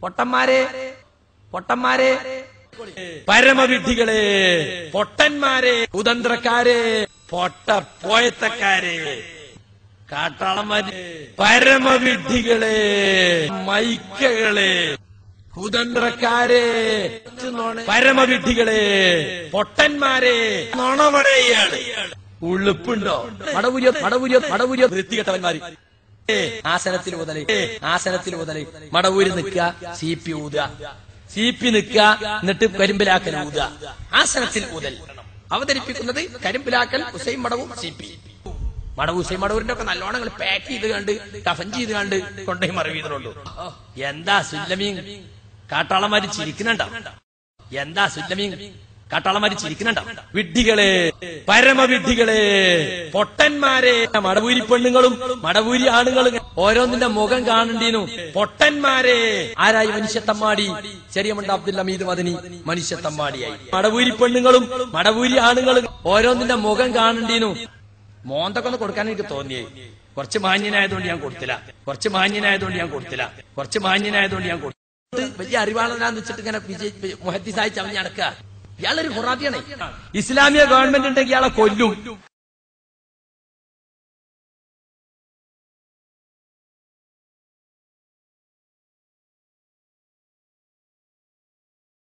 പൊട്ടന്മാരെ പൊട്ടന്മാരെ പരമവിധികളെ പൊട്ടന്മാരെ കുതന്ത്രക്കാരെ പൊട്ട പോയത്തക്കാരെ കാട്ടാളന്മാര് പരമവിധികളെ മൈക്കകളെ കുതന്ത്രക്കാരെ പരമവിധികളെ പൊട്ടന്മാരെ നുണവടയാണ് ഉള്ളുപ്പുണ്ടോ മടവുരിയോ മടവുരിയോ മടവുരിയോ വൃത്തികെട്ടവന്മാര്. ആസനത്തിൽ മുതൽ ആസനത്തിൽ മുതൽ. മടവൂര് നിൽക്ക സി പി ഊതുക. സി പി നിൽക്കുക എന്നിട്ട് കരിമ്പിലാക്കൽ ഊതുക. ആസനത്തിൽ ഊതൽ അവതരിപ്പിക്കുന്നത് കരിമ്പിലാക്കൽ ഹുസൈൻ മടവും സി പി. മടവ് ഹുസൈൻ മടവൂരിന്റെ ഒക്കെ നല്ലോണം പാക്ക് ചെയ്ത് കണ്ട് കഫൻ ചെയ്ത് കണ്ട് കൊണ്ടേ മറവീതനുള്ളൂ എന്താ സുല്ലമീൻ? കാട്ടാളന്മാര് ചിരിക്കുന്നുണ്ടോ? എന്താ സുല്ലമീൻ? കാട്ടാളന്മാര് ചിരിക്കുന്നുണ്ടോ വിഡ്ഢികളെ പരമവിഡ്ഢികളെ പൊട്ടന്മാരെ മടവൂരി പെണ്ണുങ്ങളും മടവൂരി ആണുങ്ങളും ഓരോന്നിന്റെ മുഖം കാണണ്ടീനു പൊട്ടന്മാരെ ആരായി മനുഷ്യത്തമ്മാടി ചെറിയ മണ്ട അബ്ദുൽ അമീദ് മദനി മനുഷ്യത്തമ്മാടിയായി മടവൂരി പെണ്ണുങ്ങളും മടവൂരി ആണുങ്ങളും ഓരോന്നിന്റെ മുഖം കാണണ്ടീനു മോന്തൊക്കെ ഒന്ന് കൊടുക്കാൻ എനിക്ക് തോന്നിയേ? കുറച്ച് മാന്യനായതുകൊണ്ട് ഞാൻ കൊടുത്തില്ല. കുറച്ച് മാന്യനായതുകൊണ്ട് ഞാൻ കൊടുത്തില്ല. കുറച്ച് മാന്യനായതുകൊണ്ട് ഞാൻ കൊടുത്തു വലിയ അറിവാളനാന്ന് വെച്ചിട്ട് ഇങ്ങനെ വിജയ് മുഹദ്ദിസായി ചമഞ്ഞ് നടക്കുക. ഇയാളൊരു ഖുറാബിയാണ് ഇസ്ലാമിക ഗവൺമെന്റ് ഉണ്ടെങ്കിൽ ഇയാളെ കൊല്ലും.